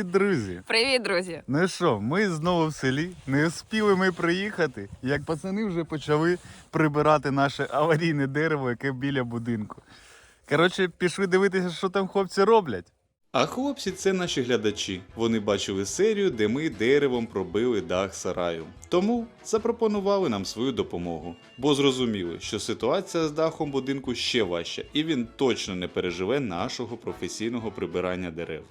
Привіт, друзі! Привіт, друзі! Ну що, ми знову в селі. Не успіли ми приїхати, як пацани вже почали прибирати наше аварійне дерево, яке біля будинку. Коротше, пішли дивитися, що там хлопці роблять. А хлопці це наші глядачі. Вони бачили серію, де ми деревом пробили дах сараю. Тому запропонували нам свою допомогу, бо зрозуміли, що ситуація з дахом будинку ще важча, і він точно не переживе нашого професійного прибирання дерев.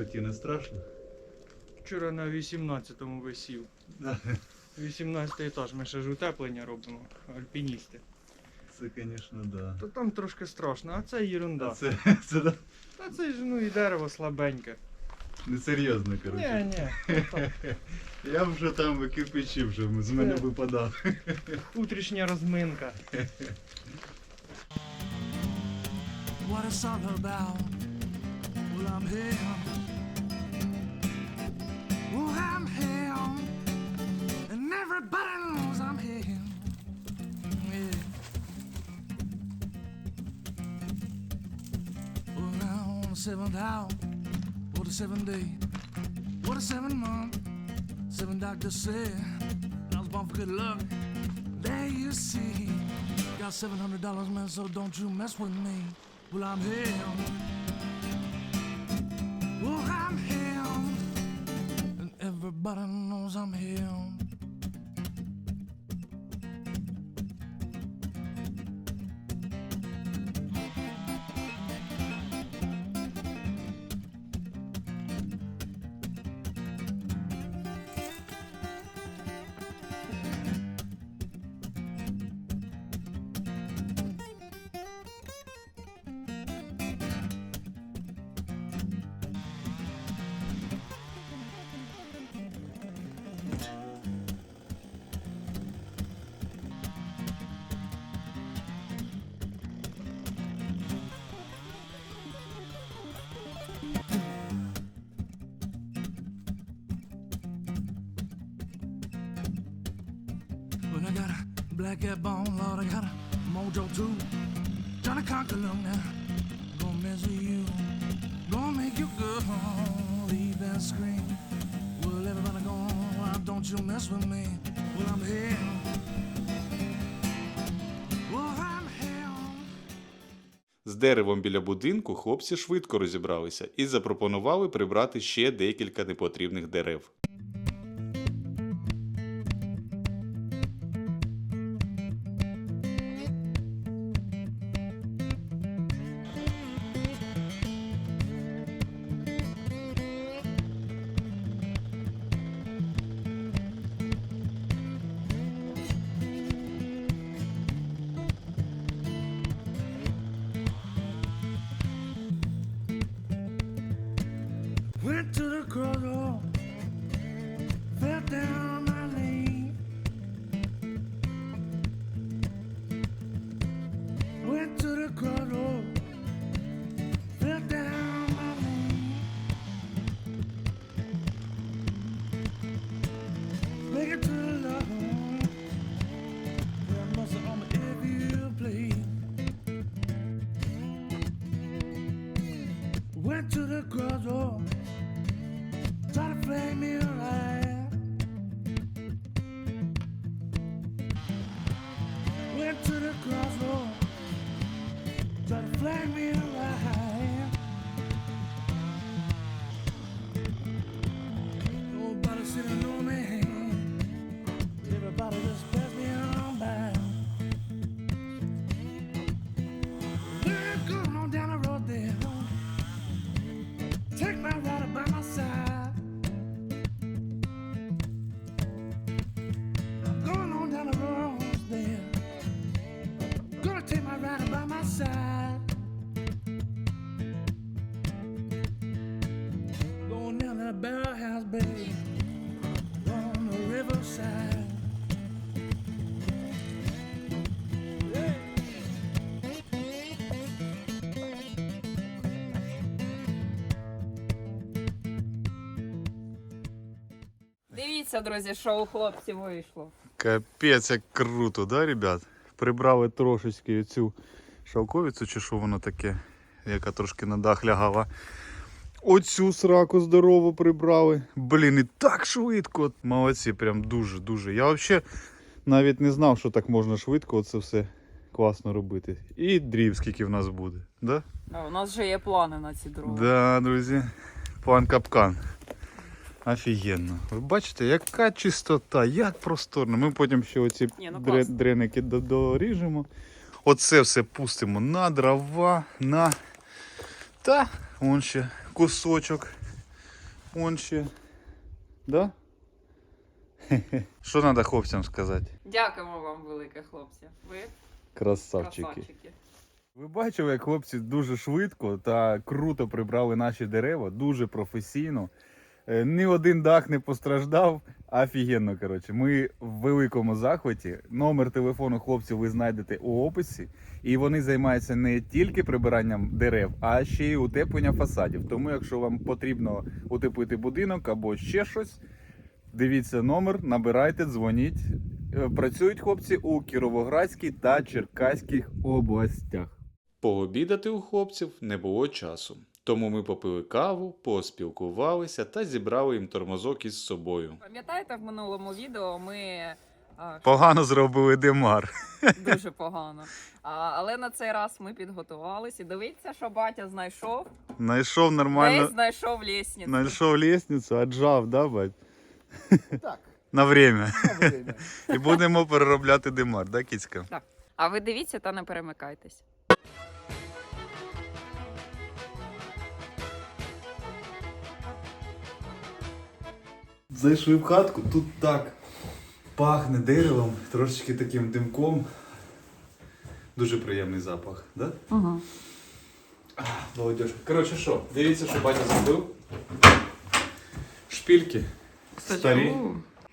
Висоті не страшно? Вчора на 18-му висів. 18 етаж, ми ще ж утеплення робимо, альпіністи. Це, звісно, да. То там трошки страшно, а це ерунда. Це, це да, А це ж ну і дерево слабеньке. несерйозно, Ні, коротше. ні, то так, Я вже там кирпичі вже з мене Це- випадав. утрішня розминка. what it's all about. Well, I'm here. I'm here. And everybody knows I'm here. Yeah. Well, now on the seventh hour, or the seventh day, or the seventh month, seven doctors said I was born for good luck. There you see, got seven hundred dollars, man, so don't you mess with me. Well, I'm here. Well, I'm here. And I knows I'm here. Black cat bone, Lord, I got a mojo too. Trying to conquer them now. Gonna measure you. Gonna make you good. Leave and scream. Well, everybody gone. Why don't you mess with me? Well, I'm here. Well, I'm here. З деревом біля будинку хлопці швидко розібралися і запропонували прибрати ще декілька непотрібних дерев. Дивіться, друзі, що у хлопців вийшло. Капець, як круто, да, ребят? Прибрали трошечки цю шовковицю, чи що воно таке, яка трошки на дах лягала. Оцю сраку здорову прибрали. Блін, і так швидко. Молодці, прям дуже-дуже. Я взагалі навіть не знав, що так можна швидко це все класно робити. І дрів, скільки в нас буде. Да? А, У нас вже є плани на ці дрова. Да, друзі. План капкан. Офігенно. Ви бачите, яка чистота, як просторно. Ми потім ще оці Ні, ну дре- класно. дреники доріжемо. Оце все пустимо на дрова, на. Та, вон ще кусочок. Вон ще. Да? Хе-хе. Що треба хлопцям сказати? Дякуємо вам, велике хлопці. Ви Красавчики. красавчики. Ви бачили, як хлопці дуже швидко та круто прибрали наші дерева, дуже професійно. Е, Ні один дах не постраждав. Офігенно, коротше. Ми в великому захваті. Номер телефону хлопців ви знайдете у описі. І вони займаються не тільки прибиранням дерев, а ще й утеплення фасадів. Тому, якщо вам потрібно утеплити будинок або ще щось, дивіться номер, набирайте, дзвоніть. Е, Працюють хлопці у Кіровоградській та Черкаських областях. Пообідати у хлопців не було часу, тому ми попили каву, поспілкувалися та зібрали їм тормозок із собою. Пам'ятаєте, в минулому відео ми а, Погано зробили демар. дуже погано. А, але на цей раз ми підготувалися. І дивіться, що батя знайшов. Знайшов Десь нормально, знайшов лісницю. знайшов лісницю, аджав, да, бать? Так, На время. на время. І будемо переробляти демар, да, кіцька? А ви дивіться та не перемикайтесь. Зайшли в хатку, тут так пахне деревом, трошечки таким димком. Дуже приємний запах, да? Угу. Молодежь. Коротше, що, дивіться, що батя зробив. Шпільки старі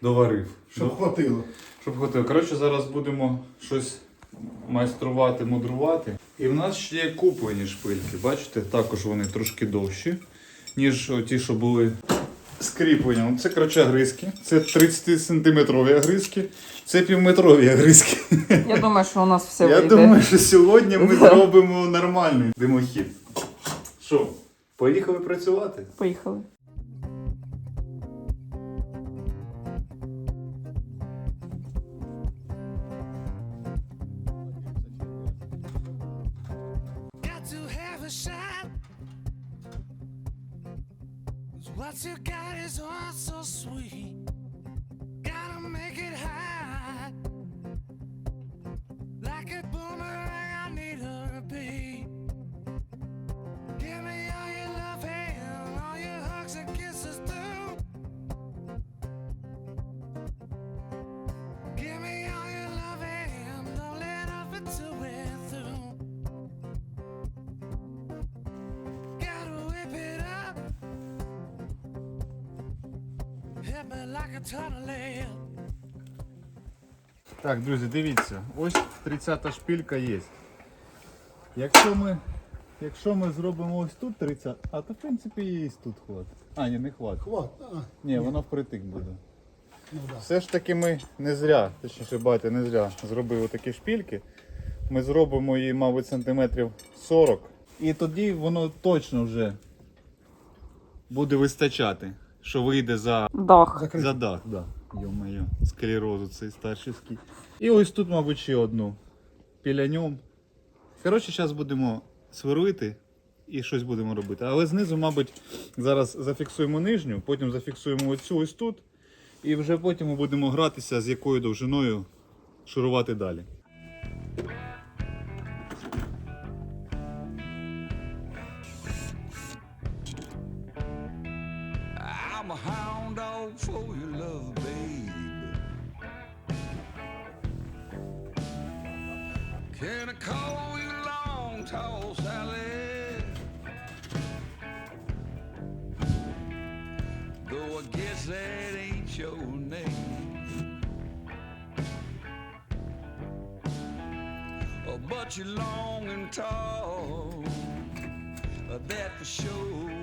доварив. Щоб хватило. Щоб хотів. Коротше, зараз будемо щось майструвати, мудрувати. І в нас ще є куплені шпильки. Бачите, також вони трошки довші, ніж ті, що були з кріпленням. Це коротше гризки. Це 30 сантиметрові гризки, це півметрові гризки. Я думаю, що у нас все Я вийде. думаю, що сьогодні ми зробимо нормальний димохід. Що, поїхали працювати? Поїхали. Так, друзі, дивіться, ось 30-та шпилька є. Якщо ми, якщо ми зробимо ось тут 30, а то в принципі і тут хватить. А, ні, не хватить. Хват. А, Ні, воно впритик буде. ну да. Все ж таки ми не зря, точніше батя не зря зробили такі шпильки. Ми зробимо її, мабуть, сантиметрів 40. І тоді воно точно вже буде вистачати, що вийде за Дах. Закрити. За дах, да. Йо-моє, склерозу цей старчиський. І ось тут, мабуть, ще одну. Піляньом. Коротше, зараз будемо сверлити і щось будемо робити. Але знизу, мабуть, зараз зафіксуємо нижню, потім зафіксуємо оцю ось тут. І вже потім ми будемо гратися, з якою довжиною шурувати далі. That ain't your name. Oh, but you're long and tall, uh, that for sure.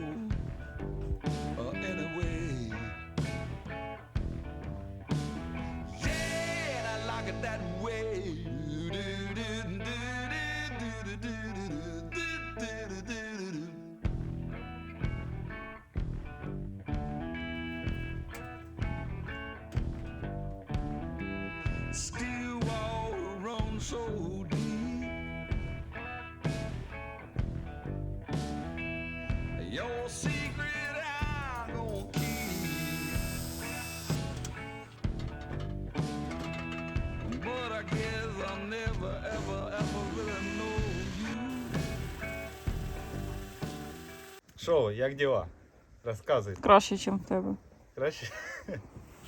Що, як діла? Розказуй. Краще, ніж в тебе. Краще?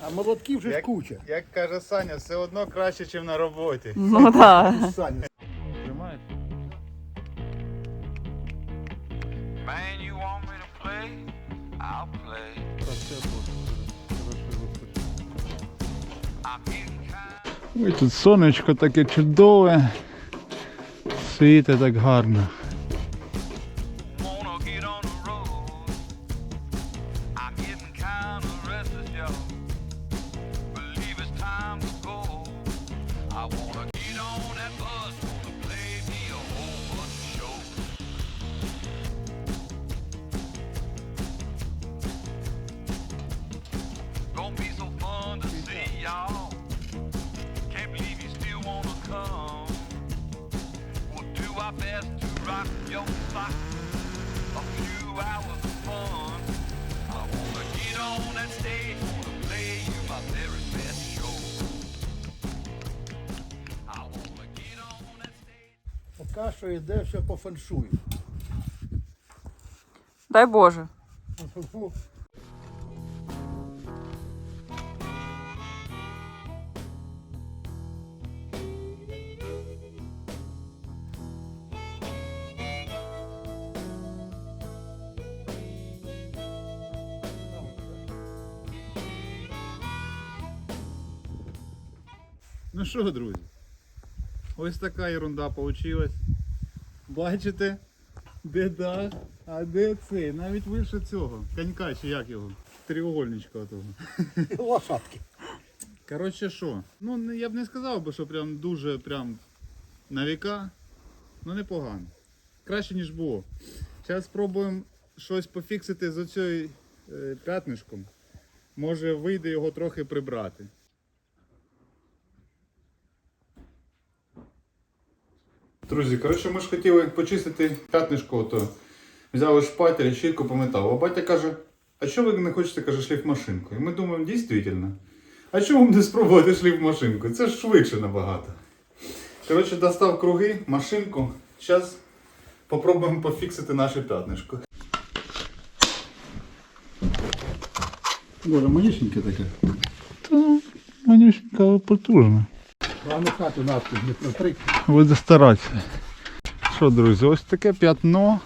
А молотків вже ж Як, куча. як каже Саня, все одно краще, ніж на роботі. Ну так. Саня. Тримаєш? Man, you want me to play? I'll play. I'm getting kind. Ой, тут сонечко таке чудове. Світе так гарно. Що йде все по феншую. Дай Боже. Ну що, друзі? Ось така ерунда получилась. Бачите? Де дах, а де цей? Навіть вище цього. Конька чи як його? Тріугольничка того. Лошадки. Коротше, що? Ну, я б не сказав би, що прям дуже прям на віка. Ну непогано. Краще, ніж було. Зараз спробуємо щось пофіксити з оцею е, п'ятнишком. Може вийде його трохи прибрати. Друзі, коротше, ми ж хотіли почистити п'ятнишко, то взяли шпатель, щітку по металу. А батя каже, а чого ви не хочете, каже, шліфмашинку? І ми думаємо, дійсно. А чому б не спробувати шліфмашинку? Це ж швидше набагато. Коротше, достав круги, машинку. Зараз попробуємо пофіксити наше п'ятнишко. Боже, манішеньке таке. Та манюсенька потужна. Буде старатися. Що, друзі, ось таке п'ятно.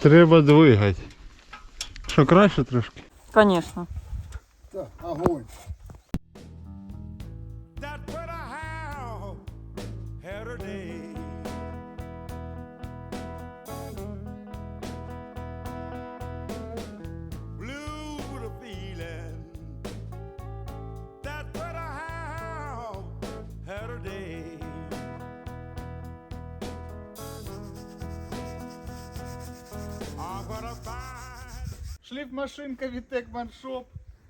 Треба двигати. Що краще трошки? Звісно. Так, огонь. Шліфмашинка від Tekman Shop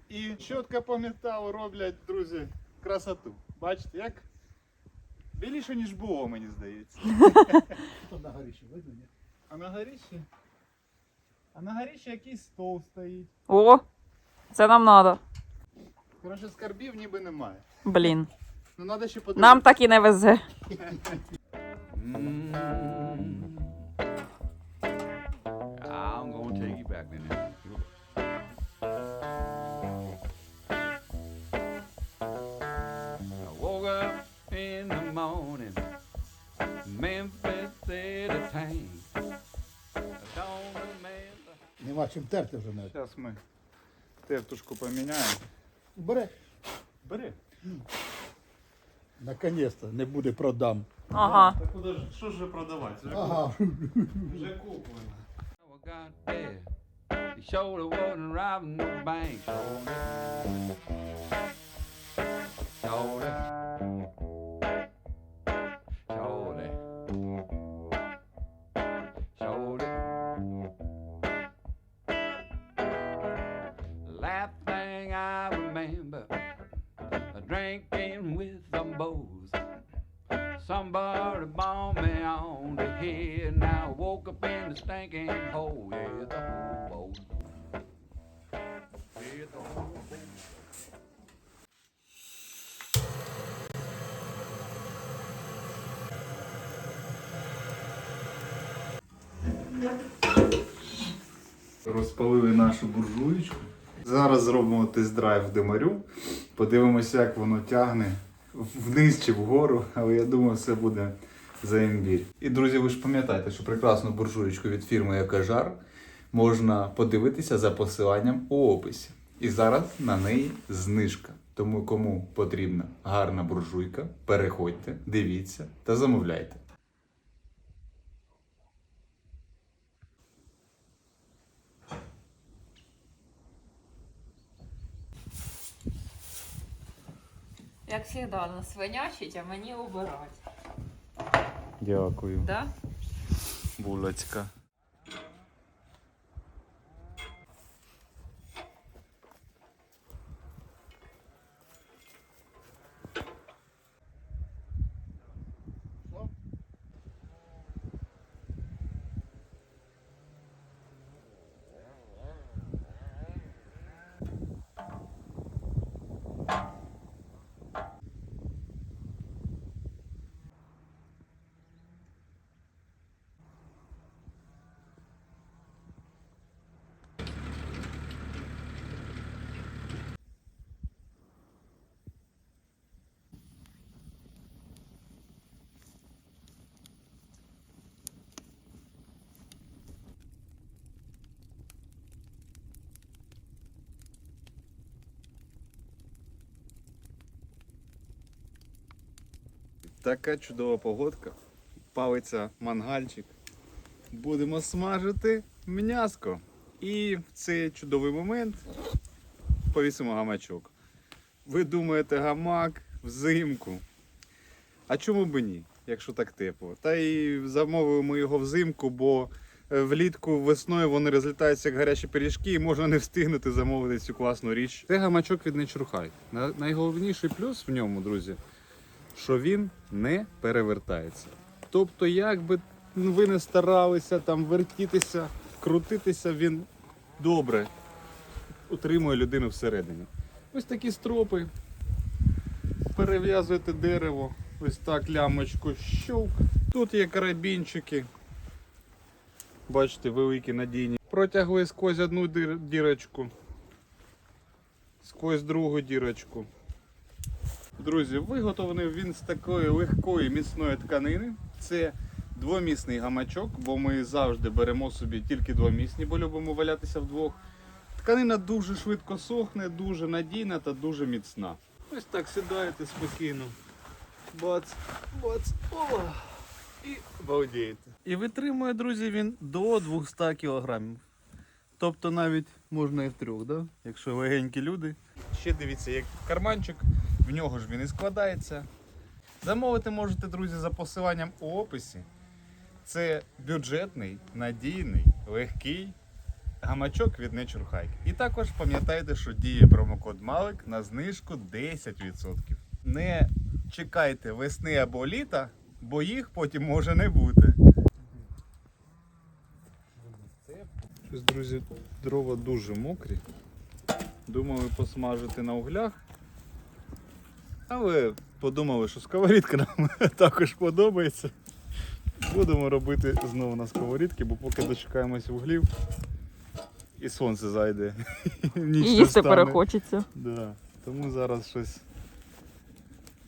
і щотка по металу роблять, друзі, красоту. Бачите, як? Біліше, ніж було, мені здається. Тут на горіші видно, ні? А на горіші? А на горіші якийсь стол стоїть. О, Це нам треба. Коротше, скарбів ніби немає. Блін. Ну треба ще подивитися. Нам так і не везе. Mm. I'm gonna take you back Нема чим терти вже навіть. Зараз ми тертушку поміняємо. Бери. Бери. Наконець-то не буде продам. Ага. Так куди ж, що ж вже продавати? Вже, Ага. вже куплено. I got there. He showed it wasn't robbing no bank. Showed it. Showed Somebody bombed me on the head. Now I woke up in the stinking hole. Yeah, the whole. Yeah, the whole. Розпалили нашу буржуєчку. Зараз зробимо тест-драйв димарю. Подивимося, як воно тягне вниз чи вгору, але я думаю, все буде за імбір. І друзі, ви ж пам'ятаєте, що прекрасну буржуєчку від фірми Екожар можна подивитися за посиланням у описі. І зараз на неї знижка. Тому кому потрібна гарна буржуйка, переходьте, дивіться та замовляйте. Як завжди, на свинячить, а мені убирать. Дякую. Да? Булочка. Така чудова погодка. Палиться мангальчик. Будемо смажити м'яско. І в цей чудовий момент повісимо гамачок. Ви думаєте, гамак взимку. А чому б ні, якщо так тепло? Та і замовимо його взимку, бо е, влітку весною вони розлітаються як гарячі пиріжки і можна не встигнути замовити цю класну річ. Це гамачок від High. Найголовніший плюс в ньому, друзі, що він не перевертається. Тобто, як би ви не старалися там вертітися, крутитися, він добре утримує людину всередині. Ось такі стропи. Перев'язуєте дерево, ось так лямочку щовк. Тут є карабінчики. Бачите, великі надійні. Протягли сквозь одну дірочку, сквозь другу дірочку. Друзі, виготовлений він з такої легкої міцної тканини. Це двомісний гамачок, бо ми завжди беремо собі тільки двомісні, бо любимо валятися вдвох. Тканина дуже швидко сохне, дуже надійна та дуже міцна. Ось так сідаєте спокійно. Бац, бац, о! І балдієте. І витримує, друзі, він до 200 кілограмів. Тобто навіть можна і в трьох, да? якщо легенькі люди. Ще дивіться, як карманчик, в нього ж він і складається. Замовити можете, друзі, за посиланням у описі. Це бюджетний, надійний, легкий гамачок від Nature Hike. І також пам'ятайте, що діє промокод Малик на знижку 10%. Не чекайте весни або літа, бо їх потім може не бути. Щось, друзі, дрова дуже мокрі. Думали посмажити на углях. Але подумали, що сковорідка нам також подобається. Будемо робити знову на сковорідки, бо поки дочекаємось вуглів і сонце зайде. Ніч І їсти перехочеться. Да. Тому зараз щось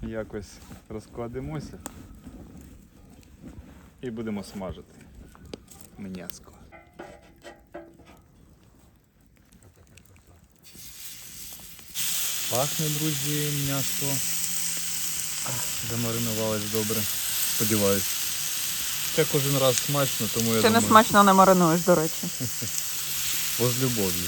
якось розкладемося і будемо смажити м'яско. Пахне, друзі, м'ясо. Замаринувалось добре. Сподіваюсь. Це кожен раз смачно, тому я Ще не смачно не маринуєш, до речі. Бо з любов'ю.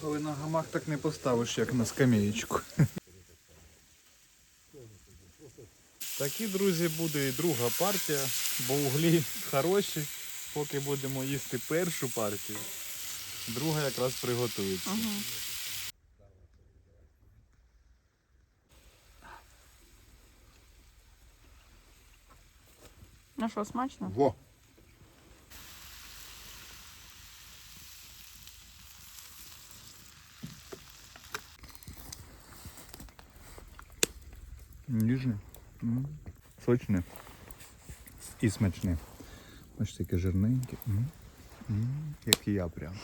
Коли на гамак так не поставиш, як на скамеєчку. Такі, друзі, буде і друга партія, бо углі хороші. Поки будемо їсти першу партію, друга якраз приготується. Мгм. Ну що, смачно? Во. Ніжне. М. Сочне. І смачне. Бачите, яке жирненьке. М. М. Як і я прям.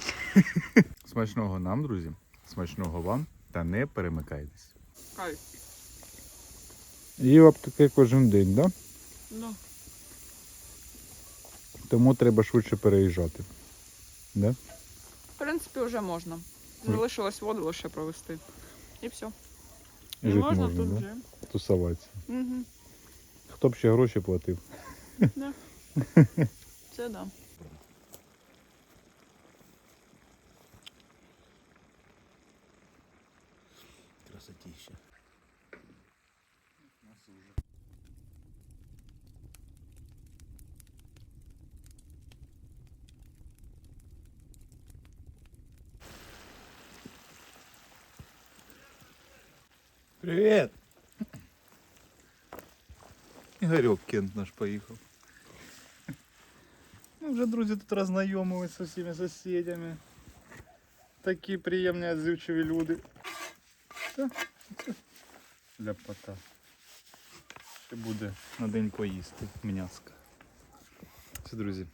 Смачного нам, друзі. Смачного вам. Та не перемикайтесь. Кайф. Їла б таке кожен день, так? Да? Ну. Тому треба швидше переїжджати. Да? В принципі, вже можна. Залишилось воду лише провести. І все. І Жити можна, можна, тут да? вже. Тусуватися. Угу. Хто б ще гроші платив? Це да. Красотища. Привіт! Ігорьок Кент наш поїхав. Ми вже, друзі, тут роззнайомились з усіма сусідями. Такі приємні, відзивчиві люди. Це Ляпота. Ще буде на день поїсти м'яска. Все, друзі.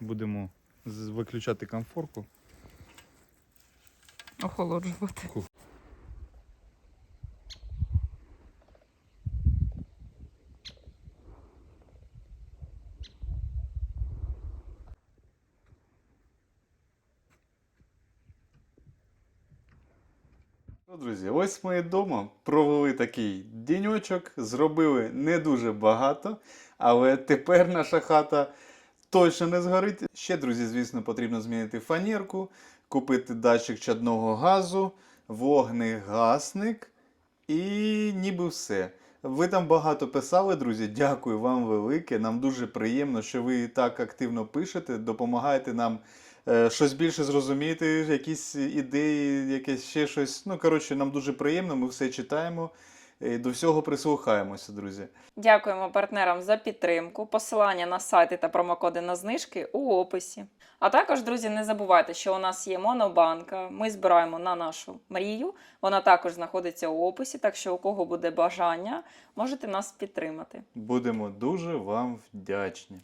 Будемо виключати комфорку. Охолоджувати. Ну, друзі, ось ми вдома провели такий діньочок, зробили не дуже багато, але тепер наша хата точно не згорить. Ще, друзі, звісно, потрібно змінити фанерку, купити датчик чадного газу, вогнегасник і ніби все. Ви там багато писали, друзі. Дякую вам велике. Нам дуже приємно, що ви так активно пишете, допомагаєте нам щось більше зрозуміти, якісь ідеї, якесь ще щось. Ну, коротше, нам дуже приємно, ми все читаємо. е, До всього прислухаємося, друзі. Дякуємо партнерам за підтримку. Посилання на сайти та промокоди на знижки у описі. А також, друзі, не забувайте, що у нас є монобанка. Ми збираємо на нашу мрію. Вона також знаходиться у описі, так що у кого буде бажання, можете нас підтримати. Будемо дуже вам вдячні.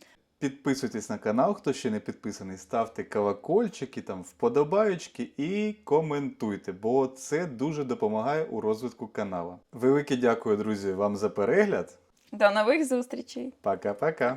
Підписуйтесь на канал, хто ще не підписаний, ставте колокольчики, там вподобаючки і коментуйте, бо це дуже допомагає у розвитку каналу. Велике дякую, друзі, вам за перегляд. До нових зустрічей! Пока-пока.